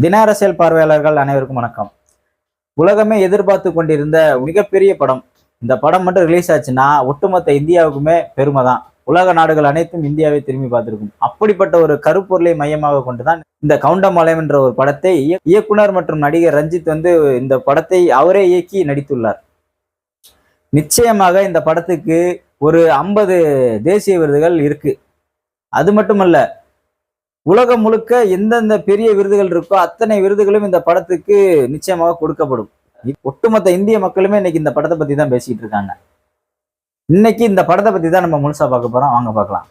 தின அரசியல் பார்வையாளர்கள் அனைவருக்கும் வணக்கம். உலகமே எதிர்பார்த்து கொண்டிருந்த மிகப்பெரிய படம். இந்த படம் மட்டும் ரிலீஸ் ஆச்சுன்னா ஒட்டுமொத்த இந்தியாவுக்குமே பெருமை தான். உலக நாடுகள் அனைத்தும் இந்தியாவை திரும்பி பார்த்திருக்கும். அப்படிப்பட்ட ஒரு கருப்பொருளை மையமாக கொண்டுதான் இந்த கவுண்டமலயம் என்ற ஒரு படத்தை இய- இயக்குனர் மற்றும் நடிகர் ரஞ்சித் வந்து இந்த படத்தை அவரே இயக்கி நடித்துள்ளார். நிச்சயமாக இந்த படத்துக்கு ஒரு ஐம்பது தேசிய விருதுகள் இருக்கு. அது மட்டுமல்ல உலகம் முழுக்க எந்தெந்த பெரிய விருதுகள் இருக்கோ அத்தனை விருதுகளும் இந்த படத்துக்கு நிச்சயமாக கொடுக்கப்படும். ஒட்டுமொத்த இந்திய மக்களுமே இன்னைக்கு இந்த படத்தை பத்தி தான் பேசிட்டு இருக்காங்க. இன்னைக்கு இந்த படத்தை பத்தி தான் நம்ம முழுசா பார்க்க போறோம். வாங்க பார்க்கலாம்.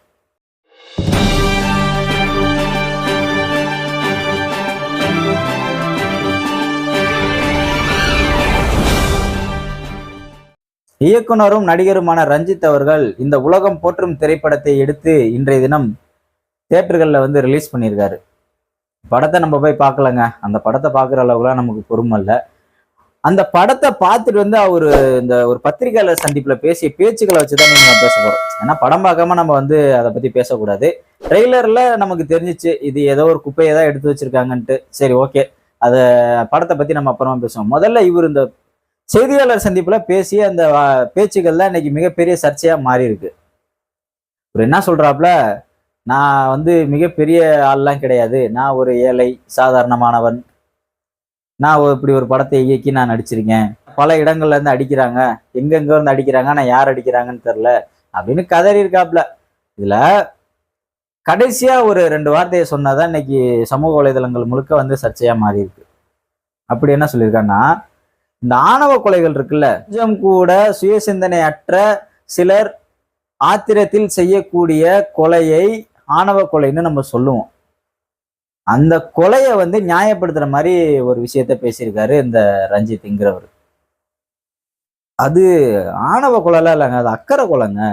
இயக்குனரும் நடிகருமான ரஞ்சித் அவர்கள் இந்த உலகம் போற்றும் திரைப்படத்தை எடுத்து இன்றைய தினம் தியேட்டர்களில் வந்து ரிலீஸ் பண்ணியிருக்காரு. படத்தை நம்ம போய் பார்க்கலங்க. அந்த படத்தை பார்க்குற அளவுக்குலாம் நமக்கு பொறுமை இல்லை. அந்த படத்தை பார்த்துட்டு வந்து அவர் இந்த ஒரு பத்திரிகையாளர் சந்திப்பில் பேசிய பேச்சுக்களை வச்சு தான் நீங்கள் பேச போகிறோம் ஏன்னா படம் பார்க்காம நம்ம வந்து அதை பற்றி பேசக்கூடாது. ட்ரெய்லரில் நமக்கு தெரிஞ்சிச்சு இது ஏதோ ஒரு குப்பையை தான் எடுத்து வச்சிருக்காங்கன்ட்டு. சரி ஓகே. அதை படத்தை பற்றி நம்ம அப்புறமா பேசுவோம். முதல்ல இவர் இந்த செய்தியாளர் சந்திப்பில் பேசிய அந்த வா- பேச்சுக்கள் தான் இன்னைக்கு மிகப்பெரிய சர்ச்சையாக மாறி இருக்கு இவர் என்ன சொல்கிறாப்புல நான் வந்து மிகப்பெரிய ஆள்லாம் கிடையாது. நான் ஒரு ஏழை சாதாரணமானவன். நான் ஒரு- இப்படி ஒரு படத்தை இயக்கி நான் நடிச்சிருக்கேன். பல இடங்கள்லேருந்து அடிக்கிறாங்க. எங்கெங்கே இருந்து அடிக்கிறாங்க. நான் யார் அடிக்கிறாங்கன்னு தெரில அப்படின்னு கதறி இருக்காப்ல. இதில் கடைசியாக ஒரு ரெண்டு வார்த்தையை சொன்னாதான் இன்னைக்கு சமூக வலைதளங்கள் முழுக்க வந்து சர்ச்சையாக மாறி இருக்கு அப்படி என்ன சொல்லியிருக்காங்கன்னா இந்த ஆணவ கொலைகள் இருக்குல்ல கொஞ்சம் கூட சுயசிந்தனை அற்ற சிலர் ஆத்திரத்தில் செய்யக்கூடிய கொலையை ஆணவ கொலைன்னு நம்ம சொல்லுவோம். அந்த கொலையை வந்து நியாயப்படுத்துற மாதிரி ஒரு விஷயத்த பேசியிருக்காரு இந்த ரஞ்சித்ங்கிறவர். அது ஆணவ கொலைலாம் இல்லைங்க அது அக்கறை கொலைங்க.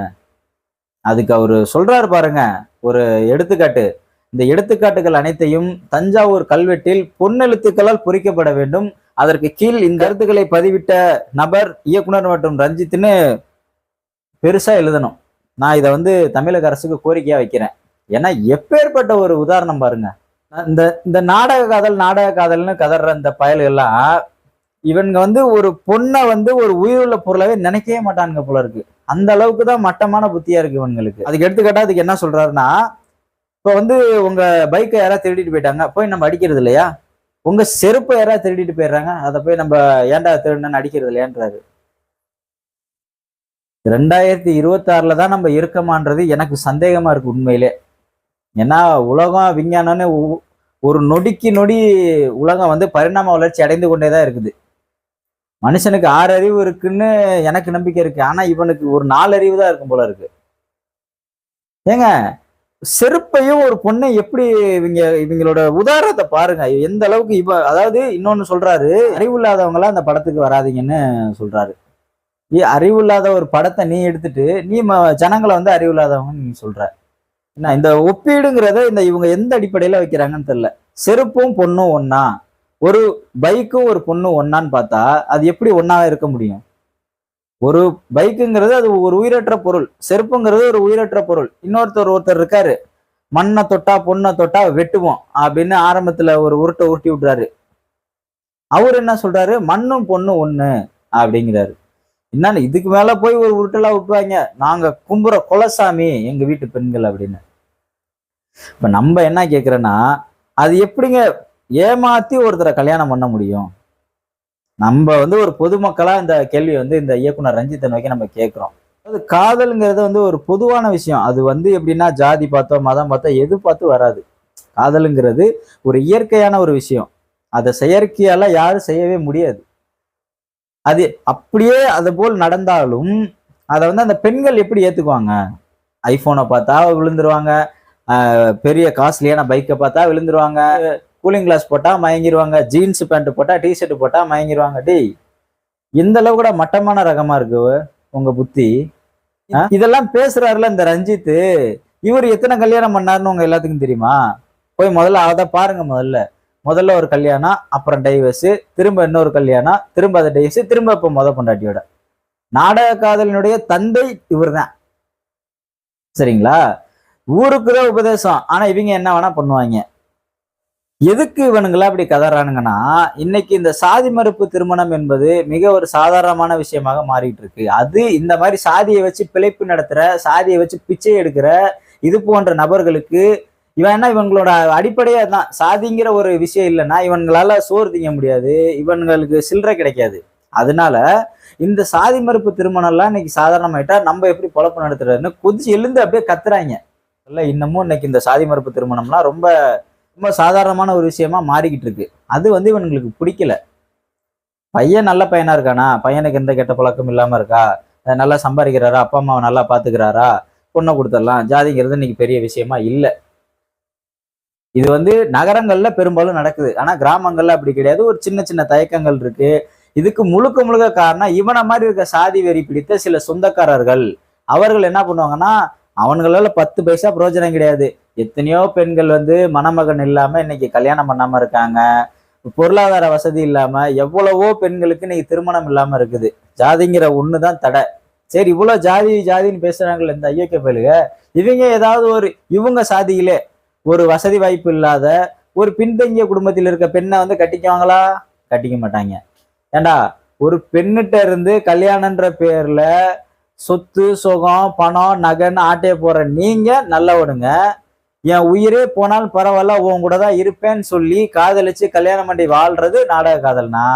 அதுக்கு அவர் சொல்றாரு பாருங்க ஒரு எடுத்துக்காட்டு. இந்த எடுத்துக்காட்டுகள் அனைத்தையும் தஞ்சாவூர் கல்வெட்டில் பொன்னெழுத்துக்களால் பொறிக்கப்பட வேண்டும். அதற்கு கீழ் இந்த கருத்துக்களை பதிவிட்ட நபர் இயக்குனர் மற்றும் ரஞ்சித்னு பெருசா எழுதணும். நான் இதை வந்து தமிழக அரசுக்கு கோரிக்கையா வைக்கிறேன். ஏன்னா எப்பேற்பட்ட ஒரு உதாரணம் பாருங்க. இந்த இந்த நாடக காதல் நாடக காதல்னு கதற இந்த பயல்கள்லாம் இவனுங்க வந்து ஒரு பொண்ணை வந்து ஒரு உயிருள்ள பொருளாவே நினைக்கவே மாட்டானுங்க போல இருக்கு. அந்த அளவுக்கு தான் மட்டமான புத்தியா இருக்கு இவங்களுக்கு. அதுக்கு எடுத்துக்கிட்டா அதுக்கு என்ன சொல்றாருன்னா இப்போ வந்து உங்க பைக்கை யாராவது திருடிட்டு போயிட்டாங்க போய் நம்ம அடிக்கிறது இல்லையா? உங்க செருப்பை யாராவது திருடிட்டு போயிடுறாங்க அதை போய் நம்ம ஏன்டா திருடுன்னு அடிக்கிறது இல்லையான்றாரு. ரெண்டாயிரத்தி இருபத்தாறுல தான் நம்ம இருக்கமான்றது எனக்கு சந்தேகமா இருக்கு உண்மையிலே. ஏன்னா உலகம் விஞ்ஞானம்னு ஒரு நொடிக்கு நொடி உலகம் வந்து பரிணாம வளர்ச்சி அடைந்து கொண்டே தான் இருக்குது. மனுஷனுக்கு ஆறு அறிவு இருக்குன்னு எனக்கு நம்பிக்கை இருக்கு. ஆனா இவனுக்கு ஒரு நாலு அறிவு தான் இருக்கும் போல இருக்கு. ஏங்க செருப்பையும் ஒரு பொண்ணை எப்படி இவங்க இவங்களோட உதாரணத்தை பாருங்க. எந்த அளவுக்கு இவ அதாவது இன்னொன்னு சொல்றாரு அறிவில்லாதவங்களாம் அந்த படத்துக்கு வராதீங்கன்னு சொல்றாரு. ஏ அறிவில்லாத ஒரு படத்தை நீ எடுத்துட்டு நீ ம- ஜனங்களை வந்து அறிவு இல்லாதவங்கன்னு நீ சொல்ற. என்ன இந்த ஒப்பீடுங்கிறத இந்த இவங்க எந்த அடிப்படையில் வைக்கிறாங்கன்னு தெரியல. செருப்பும் பொண்ணும் ஒன்னா ஒரு பைக்கும் ஒரு பொண்ணும் ஒன்னான்னு பார்த்தா அது எப்படி ஒன்னாக இருக்க முடியும்? ஒரு பைக்குங்கிறது அது ஒரு உயிரற்ற பொருள். செருப்புங்கிறது ஒரு உயிரற்ற பொருள். இன்னொருத்தர் ஒருத்தர் இருக்காரு. மண்ணை தொட்டா பொண்ணை தொட்டா வெட்டுவோம் அப்படின்னு ஆரம்பத்துல ஒரு உருட்டை உருட்டி விட்றாரு. அவர் என்ன சொல்றாரு? மண்ணும் பொண்ணும் ஒண்ணு அப்படிங்கிறாரு. என்னன்னு இதுக்கு மேல போய் ஒரு உருட்டலா விட்டுவாங்க நாங்க கும்புற குலசாமி எங்க வீட்டு பெண்கள் அப்படின்னு. இப்ப நம்ம என்ன கேக்குறோன்னா அது எப்படிங்க ஏமாத்தி ஒருத்தரை கல்யாணம் பண்ண முடியும்? நம்ம வந்து ஒரு பொதுமக்களா இந்த கேள்வி வந்து இந்த இயக்குனர் ரஞ்சித்தை நோக்கி நம்ம கேட்கிறோம் அது காதல்ங்கிறது வந்து ஒரு பொதுவான விஷயம். அது வந்து எப்படின்னா ஜாதி பார்த்தோ மதம் பார்த்தோ எது பார்த்து வராது. காதலுங்கிறது ஒரு இயற்கையான ஒரு விஷயம். அதை செயற்கையால யாரும் செய்யவே முடியாது. அது அப்படியே அது போல் நடந்தாலும் அதை வந்து அந்த பெண்கள் எப்படி ஏற்றுக்குவாங்க ஐஃபோனை பார்த்தா விழுந்துருவாங்க. பெரிய காஸ்ட்லியான பைக்கை பார்த்தா விழுந்துருவாங்க. கூலிங் கிளாஸ் போட்டால் மயங்கிருவாங்க. ஜீன்ஸ் பேண்ட் போட்டால் டிஷர்ட் போட்டால் மயங்கிடுவாங்க டேய் இந்த அளவு கூட மட்டமான ரகமாக இருக்கு உங்கள் புத்தி. இதெல்லாம் பேசுறாருல இந்த ரஞ்சித்து. இவர் எத்தனை கல்யாணம் பண்ணாருன்னு உங்க எல்லாத்துக்கும் தெரியுமா? போய் முதல்ல அதை பாருங்க முதல்ல. முதல்ல ஒரு கல்யாணம் அப்புறம் டைவர்ஸு திரும்ப இன்னொரு கல்யாணம் திரும்ப அதை டைவர்ஸு திரும்ப இப்போ முத பொண்டாட்டியோட. நாடக காதலினுடைய தந்தை இவர் தான் சரிங்களா? ஊருக்கு தான் உபதேசம். ஆனால் இவங்க என்ன வேணா பண்ணுவாங்க. எதுக்கு இவனுங்களா அப்படி கதறானுங்கன்னா இன்னைக்கு இந்த சாதி மறுப்பு திருமணம் என்பது மிக ஒரு சாதாரணமான விஷயமாக மாறிட்டு இருக்கு. அது இந்த மாதிரி சாதியை வச்சு பிழைப்பு நடத்துகிற சாதியை வச்சு பிச்சை எடுக்கிற இது போன்ற நபர்களுக்கு இவன் என்ன இவங்களோட அடிப்படையே தான் சாதிங்கிற ஒரு விஷயம் இல்லைன்னா இவங்களால சோறு திங்க முடியாது. இவங்களுக்கு சில்லறை கிடைக்காது. அதனால இந்த சாதி மறுப்பு திருமணம்லாம் இன்னைக்கு சாதாரணமாயிட்டா நம்ம எப்படி பொழப்பு நடத்துறதுன்னு கொதிச்சு எழுந்து அப்படியே கத்துறாங்க. இல்லை இன்னமும் இன்னைக்கு இந்த சாதி மறுப்பு திருமணம்லாம் ரொம்ப ரொம்ப சாதாரணமான ஒரு விஷயமா மாறிக்கிட்டு இருக்கு. அது வந்து இவனுங்களுக்கு பிடிக்கல. பையன் நல்ல பையனா இருக்கானா? பையனுக்கு எந்த கெட்ட பழக்கம் இல்லாம இருக்கா? நல்லா சம்பாதிக்கிறாரா? அப்பா அம்மாவை நல்லா பாத்துக்கிறாரா? பொண்ணை கொடுத்துடலாம். ஜாதிங்கிறது இன்னைக்கு பெரிய விஷயமா இல்லை. இது வந்து நகரங்கள்ல பெரும்பாலும் நடக்குது. ஆனா கிராமங்கள்ல அப்படி கிடையாது. ஒரு சின்ன சின்ன தயக்கங்கள் இருக்கு. இதுக்கு முழுக்க முழுக்க காரணம் இவனை மாதிரி இருக்க சாதி வெறி பிடித்த சில சொந்தக்காரர்கள். அவர்கள் என்ன பண்ணுவாங்கன்னா அவங்களால பத்து பைசா பிரயோஜனம் கிடையாது. எத்தனையோ பெண்கள் வந்து மணமகன் இல்லாம இன்னைக்கு கல்யாணம் பண்ணாம இருக்காங்க. பொருளாதார வசதி இல்லாம எவ்வளவோ பெண்களுக்கு இன்னைக்கு திருமணம் இல்லாம இருக்குது. ஜாதிங்கிற ஒண்ணுதான் தடை. சரி இவ்வளவு ஜாதி ஜாதின்னு பேசுறாங்கல்ல இந்த ஐயோக்கிய பயலுக இவங்க ஏதாவது ஒரு இவங்க சாதியிலே ஒரு வசதி வாய்ப்பு இல்லாத ஒரு பின்தங்கிய குடும்பத்தில் இருக்க பெண்ணை வந்து கட்டிக்குவாங்களா? கட்டிக்க மாட்டாங்க. ஏண்டா ஒரு பெண்ணிட்ட இருந்து கல்யாணன்ற பேர்ல சொத்து சுகம் பணம் நகைன்னு ஆட்டையை போற நீங்க நல்லவனுங்க. என் உயிரே போனாலும் பரவாயில்ல உன் கூட தான் இருப்பேன்னு சொல்லி காதலிச்சு கல்யாணம் பண்ணி வாழ்றது நாடக காதல்னா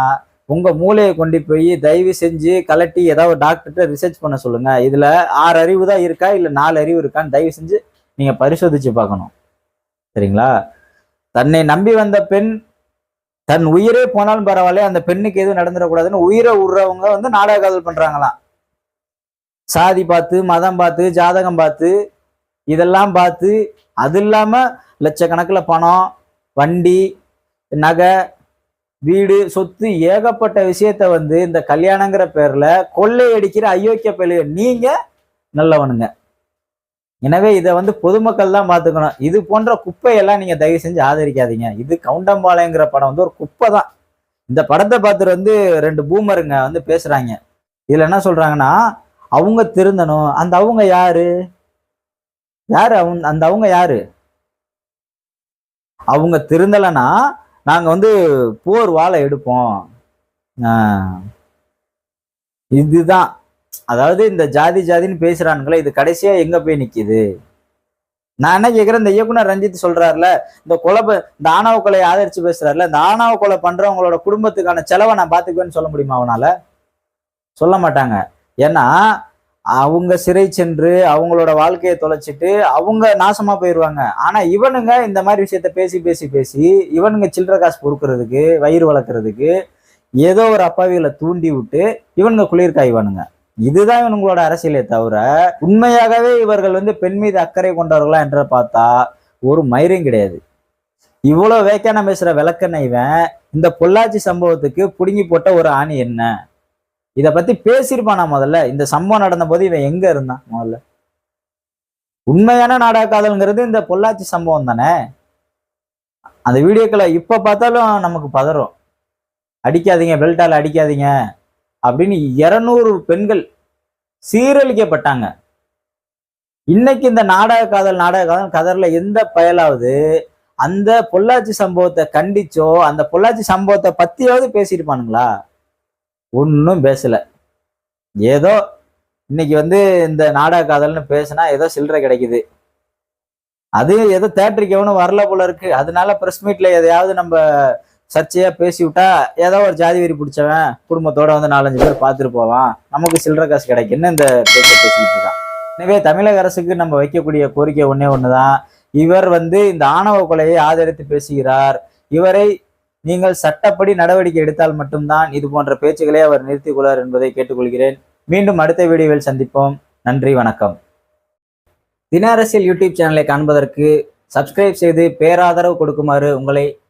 உங்க மூளையை கொண்டு போய் தயவு செஞ்சு கலட்டி ஏதாவது டாக்டர்கிட்ட ரிசர்ச் பண்ண சொல்லுங்க. இதுல ஆறு அறிவு தான் இருக்கா? இல்ல நாலு அறிவு இருக்கான்னு தயவு செஞ்சு நீங்க பரிசோதிச்சு பார்க்கணும். சரிங்களா? தன்னை நம்பி வந்த பெண் தன் உயிரே போனாலும் பரவாயில்ல அந்த பெண்ணுக்கு எதுவும் நடந்துடக்கூடாதுன்னு உயிரை விடுறவங்க வந்து நாடக காதல் பண்றாங்களாம். சாதி பார்த்து மதம் பார்த்து ஜாதகம் பார்த்து இதெல்லாம் பார்த்து அது இல்லாமல் லட்சக்கணக்கில் பணம் வண்டி நகை வீடு சொத்து ஏகப்பட்ட விஷயத்த வந்து இந்த கல்யாணங்கிற பேர்ல கொள்ளையடிக்கிற அயோக்கிய பயிலுக நீங்க நல்லவனுங்க. எனவே இதை வந்து பொதுமக்கள் தான் பார்த்துக்கணும். இது போன்ற குப்பையெல்லாம் நீங்கள் தயவு செஞ்சு ஆதரிக்காதீங்க. இது கவுண்டம்பாளையங்கிற படம் வந்து ஒரு குப்பை தான். இந்த படத்தை பார்த்துட்டு வந்து ரெண்டு பூமருங்க வந்து பேசுகிறாங்க இதில் என்ன சொல்கிறாங்கன்னா அவங்க திருந்தணும். அந்த அவங்க யாரு? யாரு அவங்க அந்த அவங்க யாரு? அவங்க திருந்தலைன்னா நாங்கள் வந்து போர் வாழை எடுப்போம். இதுதான். அதாவது இந்த ஜாதி ஜாதின்னு பேசுறானுங்களே இது கடைசியா எங்க போய் நிக்குது? நான் என்ன கேட்குறேன் இந்த இயக்குனர் ரஞ்சித் சொல்றாருல இந்த கொலை இந்த ஆணவ கொலையை ஆதரிச்சு பேசுறாருல இந்த ஆணவ கொலை பண்றவங்களோட குடும்பத்துக்கான செலவை நான் பாத்துக்குவேன்னு சொல்ல முடியுமா அவனால? சொல்ல மாட்டாங்க. ஏன்னா அவங்க சிறை சென்று அவங்களோட வாழ்க்கையை தொலைச்சிட்டு அவங்க நாசமா போயிடுவாங்க ஆனா இவனுங்க இந்த மாதிரி விஷயத்த பேசி பேசி பேசி இவனுங்க சில்லற காசு பொறுக்கிறதுக்கு வயிறு வளர்க்கறதுக்கு ஏதோ ஒரு அப்பாவிகளை தூண்டி விட்டு இவனுங்க குளிர் காய்வானுங்க இதுதான் இவங்களோட அரசியலே தவிர உண்மையாகவே இவர்கள் வந்து பெண் மீது அக்கறை கொண்டவர்களா என்று பார்த்தா ஒரு மயிரும் கிடையாது. இவ்வளவு வேக்கான பேசுற விளக்கண்ண இவன் இந்த பொள்ளாச்சி சம்பவத்துக்கு புடுங்கி போட்ட ஒரு ஆணி என்ன? இதை பத்தி பேசியிருப்பானா முதல்ல? இந்த சம்பவம் நடந்த போது இவன் எங்க இருந்தான் முதல்ல? உண்மையான நாடக காதல்ங்கிறது இந்த பொள்ளாச்சி சம்பவம் தானே? அந்த வீடியோக்களை இப்ப பார்த்தாலும் நமக்கு பதறும். அடிக்காதீங்க பெல்ட்டால் அடிக்காதீங்க. அப்படின்னு இருநூறு பெண்கள் சீரழிக்கப்பட்டாங்க. இன்னைக்கு இந்த நாடக காதல் நாடக காதல் கதரில் எந்த பயலாவது அந்த பொள்ளாச்சி சம்பவத்தை கண்டிச்சோ அந்த பொள்ளாச்சி சம்பவத்தை பத்தியாவது பேசியிருப்பானுங்களா? ஒன்றும் பேசலை. ஏதோ இன்னைக்கு வந்து இந்த நாடக காதல்னு பேசினா ஏதோ சில்லறை கிடைக்குது. அது ஏதோ தேட்டருக்கு எவனும் வரல போல இருக்கு. அதனால பிரஸ் மீட்ல எதையாவது நம்ம சர்ச்சையா பேசி விட்டா ஏதோ ஒரு ஜாதி வெறி பிடிச்சவன் குடும்பத்தோட வந்து நாலஞ்சு பேர் பார்த்துட்டு போவான். நமக்கு சில்லற காசு கிடைக்குன்னு இந்த பேச்சை பேசிக்கிட்டு இருக்கான். எனவே தமிழக அரசுக்கு நம்ம வைக்கக்கூடிய கோரிக்கை ஒண்ணே ஒண்ணுதான். இவர் வந்து இந்த ஆணவ கொலையை ஆதரித்து பேசுகிறார். இவரை நீங்கள் சட்டப்படி நடவடிக்கை எடுத்தால் மட்டும்தான் இது போன்ற பேச்சுக்களை அவர் நிறுத்திக் கொள்வார் என்பதை கேட்டுக்கொள்கிறேன். மீண்டும் அடுத்த வீடியோவில் சந்திப்போம். நன்றி வணக்கம். தின அரசியல் யூடியூப் சேனலை காண்பதற்கு சப்ஸ்கிரைப் செய்து பேராதரவு கொடுக்குமாறு உங்களை